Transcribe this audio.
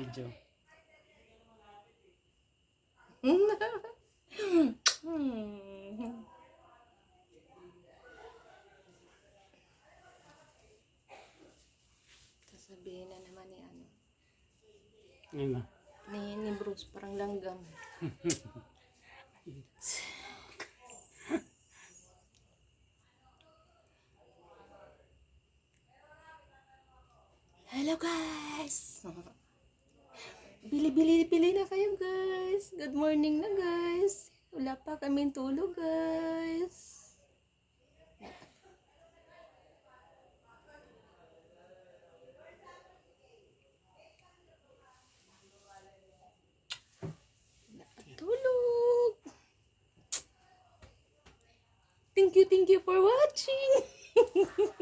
video. Sasabihin na naman ni ano, Ayun na. ni, ni Bruce, parang langgam. Hello guys! Bili, bili, bili na kayo guys! Good morning na guys! Wala pa kaming tulog guys! Tulog! Thank you, thank you for watching!